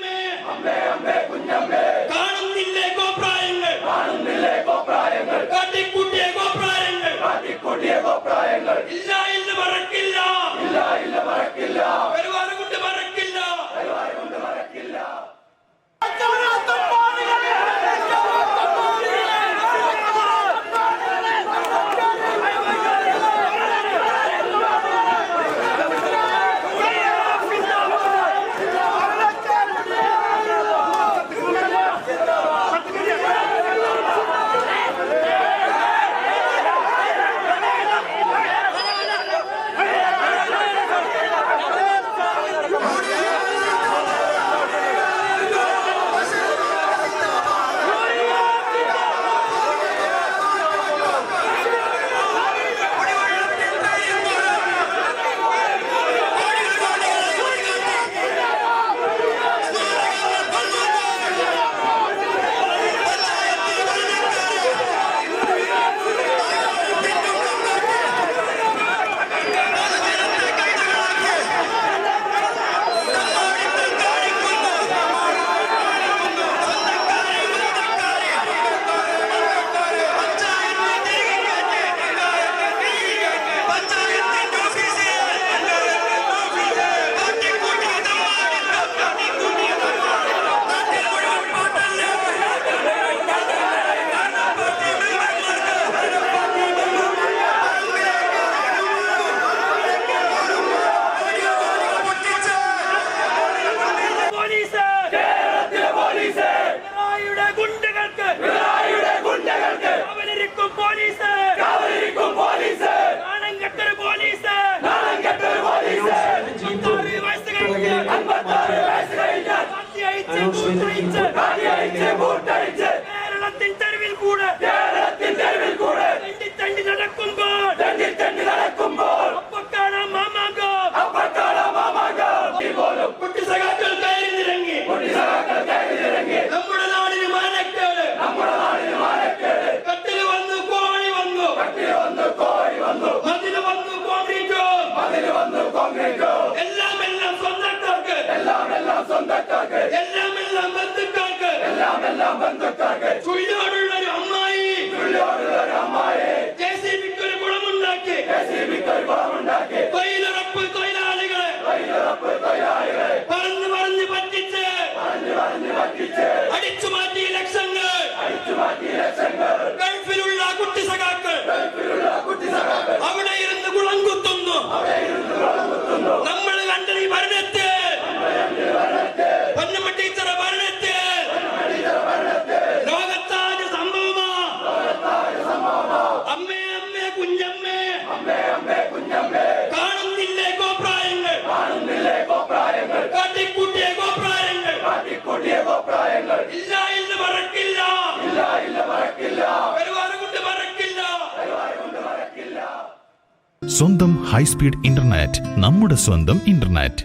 I'm back. I'm back. Amen. Amen. Amen. குண்டுகளுக்கு. குண்டுகளுக்கு. காவலிருக்கும் போலீஸ். காவலிருக்கும் போலீஸ். நாணங்கட்டர் போலீஸ். நாணங்கட்டர் போலீஸ். ஐம்பத்தாறு வயசு கழிஞ்சு ஐம்பத்தாறு வயசு கழிஞ்சு காத்தி கேரளத்தின் தெருவில் கூட. கேரளத்தின் தெருவில் கூட. தண்டி தண்டி நடக்கும் தண்டி தண்டி நடக்கும் സ്വന്തക്കാർക്ക്. എല്ലാം എല്ലാം ബന്ധുക്കാർക്ക് എല്ലാം എല്ലാം ബന്ധുക്കാർക്ക് ചുഴിയോടുള്ള ഒരു അമ്മായി. ചുള്ളിയോടുള്ള അമ്മായെ. ജെ സി ബിക്ക് ഒരു ഗുണമുണ്ടാക്കി. ജെസിബിക്ക് ഒരു വളമുണ്ടാക്കി തൊഴിലുറപ്പ് തൊഴിലാളികളെ. തൊഴിലുറപ്പ് തൊഴിലാളികളെ. പറഞ്ഞു പറഞ്ഞു പറ്റിച്ച്. പറഞ്ഞു പറഞ്ഞു പറ്റിച്ച്. അടിച്ചു മാറ്റി ലക്ഷങ്ങൾ. അടിച്ചു മാറ്റി ലക്ഷങ്ങൾ. ഇല്ല ഇല്ല മറക്കില്ല. ഇല്ല ഇല്ല മറക്കില്ല. ഒരുപാട് കൊണ്ട് മറക്കില്ല. കൊണ്ട് മറക്കില്ല. സ്വന്തം ഹൈസ്പീഡ് ഇന്റർനെറ്റ് നമ്മുടെ സ്വന്തം ഇന്റർനെറ്റ്.